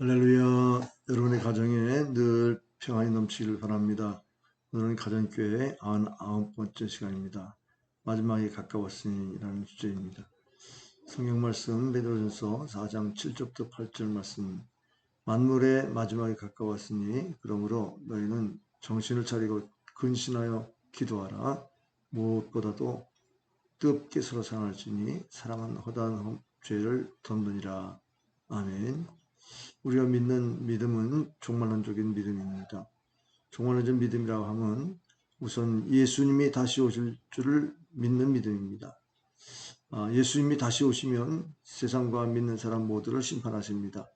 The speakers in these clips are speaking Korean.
할렐루야. 여러분의 가정에 늘 평안이 넘치기를 바랍니다. 오늘은 가정교회 99번째 시간입니다. 마지막에 가까웠으니라는 주제입니다. 성경 말씀 베드로전서 4장 7절부터 8절 말씀 만물의 마지막에 가까웠으니 그러므로 너희는 정신을 차리고 근신하여 기도하라. 무엇보다도 뜨겁게 서로 사랑할지니 사랑은 허다한 죄를 덮느니라. 아멘. 우리가 믿는 믿음은 종말론적인 믿음입니다. 종말론적 믿음이라고 하면 우선 예수님이 다시 오실 줄을 믿는 믿음입니다. 아, 예수님이 다시 오시면 세상과 믿는 사람 모두를 심판하십니다.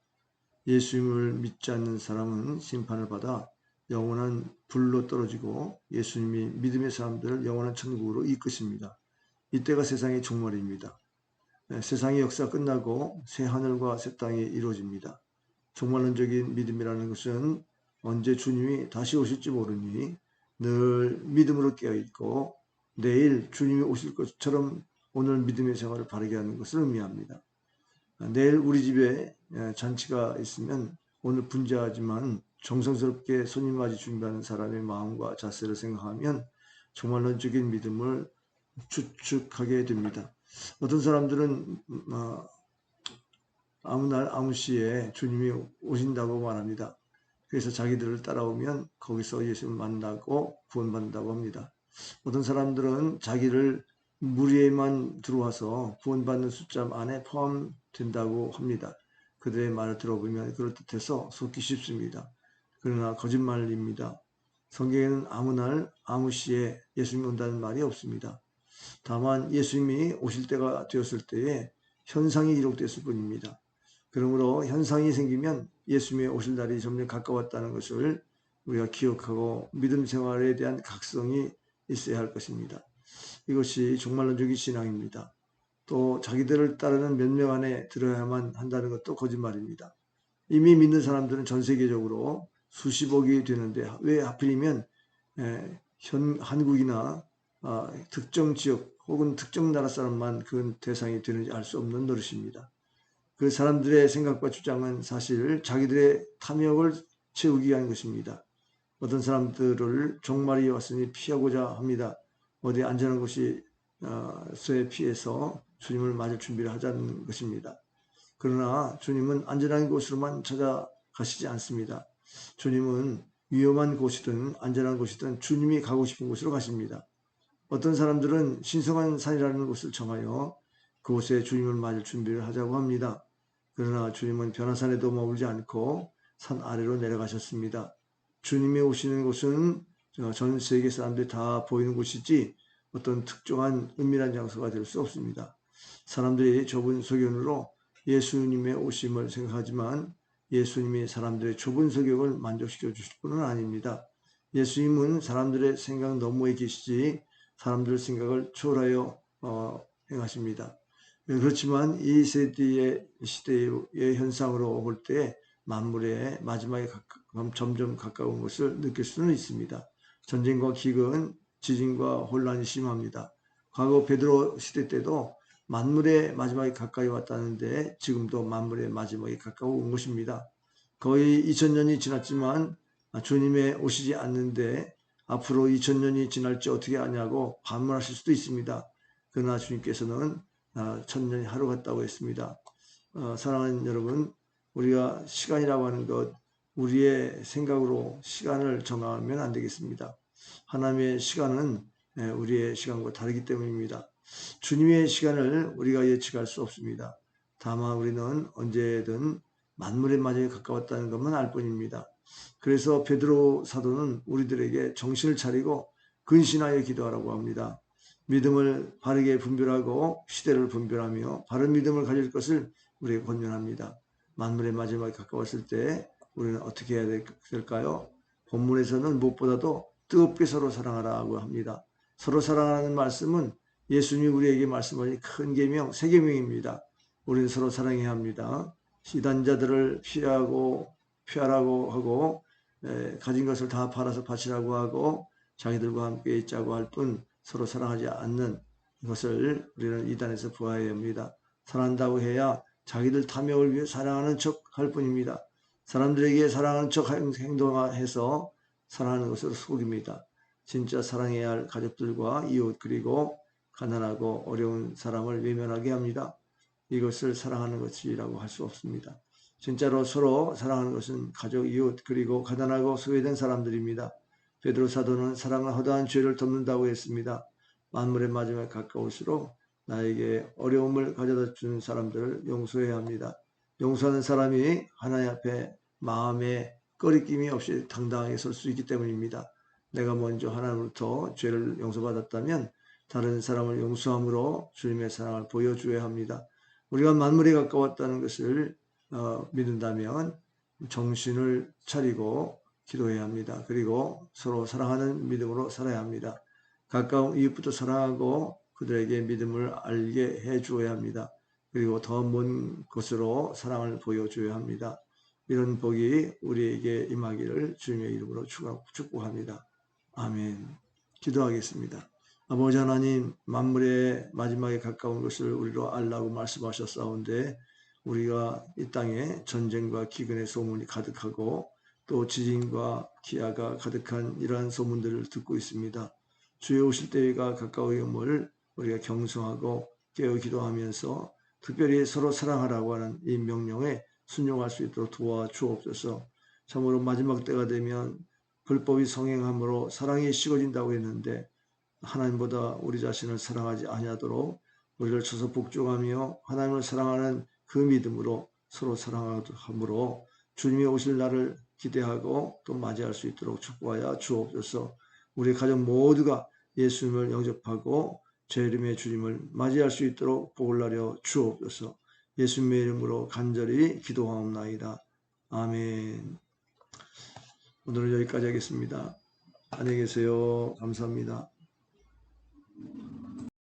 예수님을 믿지 않는 사람은 심판을 받아 영원한 불로 떨어지고 예수님이 믿음의 사람들을 영원한 천국으로 이끄십니다. 이때가 세상의 종말입니다. 네, 세상의 역사 끝나고 새 하늘과 새 땅이 이루어집니다. 종말론적인 믿음이라는 것은 언제 주님이 다시 오실지 모르니 늘 믿음으로 깨어있고 내일 주님이 오실 것처럼 오늘 믿음의 생활을 바르게 하는 것을 의미합니다. 내일 우리 집에 잔치가 있으면 오늘 분주하지만 정성스럽게 손님 맞이 준비하는 사람의 마음과 자세를 생각하면 종말론적인 믿음을 추측하게 됩니다. 어떤 사람들은 어, 아무 날 아무 시에 주님이 오신다고 말합니다. 그래서 자기들을 따라오면 거기서 예수를 만나고 구원받는다고 합니다. 어떤 사람들은 자기를 무리에만 들어와서 구원받는 숫자 안에 포함된다고 합니다. 그들의 말을 들어보면 그럴듯해서 속기 쉽습니다. 그러나 거짓말입니다. 성경에는 아무 날 아무 시에 예수님이 온다는 말이 없습니다. 다만 예수님이 오실 때가 되었을 때에 현상이 기록됐을 뿐입니다. 그러므로 현상이 생기면 예수님의 오실 날이 점점 가까웠다는 것을 우리가 기억하고 믿음 생활에 대한 각성이 있어야 할 것입니다. 이것이 종말론적인 신앙입니다. 또 자기들을 따르는 몇 명 안에 들어야만 한다는 것도 거짓말입니다. 이미 믿는 사람들은 전 세계적으로 수십억이 되는데 왜 하필이면 현 한국이나 아, 특정 지역 혹은 특정 나라 사람만 그 대상이 되는지 알 수 없는 노릇입니다. 그 사람들의 생각과 주장은 사실 자기들의 탐욕을 채우기 위한 것입니다. 어떤 사람들을 종말이 왔으니 피하고자 합니다. 어디 안전한 곳이 어, 에 피해서 주님을 맞을 준비를 하자는 것입니다. 그러나 주님은 안전한 곳으로만 찾아가시지 않습니다. 주님은 위험한 곳이든 안전한 곳이든 주님이 가고 싶은 곳으로 가십니다. 어떤 사람들은 신성한 산이라는 곳을 정하여 그곳에 주님을 맞을 준비를 하자고 합니다. 그러나 주님은 변화산에도 머물지 않고 산 아래로 내려가셨습니다. 주님이 오시는 곳은 전 세계 사람들이 다 보이는 곳이지 어떤 특정한 은밀한 장소가 될 수 없습니다. 사람들이 좁은 소견으로 예수님의 오심을 생각하지만 예수님이 사람들의 좁은 소격을 만족시켜 주실 분은 아닙니다. 예수님은 사람들의 생각 너머에 계시지 사람들 생각을 초월하여 어, 행하십니다. 네, 그렇지만 이 세대의 시대의 현상으로 볼때 만물의 마지막에 점점 가까운 것을 느낄 수는 있습니다. 전쟁과 기근, 지진과 혼란이 심합니다. 과거 베드로 시대 때도 만물의 마지막에 가까이 왔다는데 지금도 만물의 마지막에 가까워 온 것입니다. 거의 2000년이 지났지만 주님의 오시지 않는데 앞으로 2000년이 지날지 어떻게 아냐고 반문하실 수도 있습니다. 그러나 주님께서는 아, 천년이 하루 같다고 했습니다. 어, 사랑하는 여러분, 우리가 시간이라고 하는 것, 우리의 생각으로 시간을 정하면 안 되겠습니다. 하나님의 시간은 예, 우리의 시간과 다르기 때문입니다. 주님의 시간을 우리가 예측할 수 없습니다. 다만 우리는 언제든 만물의 마지막에 가까웠다는 것만 알 뿐입니다. 그래서 베드로 사도는 우리들에게 정신을 차리고 근신하여 기도하라고 합니다. 믿음을 바르게 분별하고 시대를 분별하며 바른 믿음을 가질 것을 우리에게 권면합니다. 만물의 마지막에 가까웠을 때 우리는 어떻게 해야 될까요? 본문에서는 무엇보다도 뜨겁게 서로 사랑하라고 합니다. 서로 사랑하는 말씀은 예수님이 우리에게 말씀하신 큰 계명, 세 계명입니다. 우리는 서로 사랑해야 합니다. 시단자들을 피하고 피하라고 하고 에, 가진 것을 다 팔아서 바치라고 하고 자기들과 함께 있자고 할 뿐 서로 사랑하지 않는 것을 우리는 이단에서 보아야 합니다. 사랑한다고 해야 자기들 탐욕을 위해 사랑하는 척 할 뿐입니다. 사람들에게 사랑하는 척 행- 행동해서 사랑하는 것으로 속입니다. 진짜 사랑해야 할 가족들과 이웃 그리고 가난하고 어려운 사람을 외면하게 합니다. 이것을 사랑하는 것이라고 할 수 없습니다. 진짜로 서로 사랑하는 것은 가족, 이웃 그리고 가난하고 소외된 사람들입니다. 베드로 사도는 사랑은 허다한 죄를 덮는다고 했습니다. 만물의 마지막에 가까울수록 나에게 어려움을 가져다 주는 사람들을 용서해야 합니다. 용서하는 사람이 하나님 앞에 마음에 꺼리낌이 없이 당당하게 설 수 있기 때문입니다. 내가 먼저 하나님으로부터 죄를 용서받았다면 다른 사람을 용서함으로 주님의 사랑을 보여줘야 합니다. 우리가 만물에 가까웠다는 것을 어, 믿는다면 정신을 차리고 기도해야 합니다. 그리고 서로 사랑하는 믿음으로 살아야 합니다. 가까운 이웃부터 사랑하고 그들에게 믿음을 알게 해 주어야 합니다. 그리고 더 먼 곳으로 사랑을 보여줘야 합니다. 이런 복이 우리에게 임하기를 주님의 이름으로 축복합니다. 아멘. 기도하겠습니다. 아버지 하나님, 만물의 마지막에 가까운 것을 우리로 알라고 말씀하셨사온데, 우리가 이 땅에 전쟁과 기근의 소문이 가득하고, 또 지진과 기아가 가득한 이러한 소문들을 듣고 있습니다. 주의 오실 때가 가까이 om을 우리가 경성하고 깨어 기도하면서 특별히 서로 사랑하라고 하는 이 명령에 순종할 수 있도록 도와주옵소서. 참으로 마지막 때가 되면 불법이 성행함으로 사랑이 식어진다고 했는데 하나님보다 우리 자신을 사랑하지 아니하도록 우리를 쳐서 복종하며 하나님을 사랑하는 그 믿음으로 서로 사랑함으로 주님이 오실 날을 기대하고 또 맞이할 수 있도록 축복하여 주옵소서. 우리 가족 모두가 예수님을 영접하고 제 이름의 주님을 맞이할 수 있도록 복을 나려 주옵소서. 예수님의 이름으로 간절히 기도하옵나이다. 아멘. 오늘은 여기까지 하겠습니다. 안녕히 계세요. 감사합니다.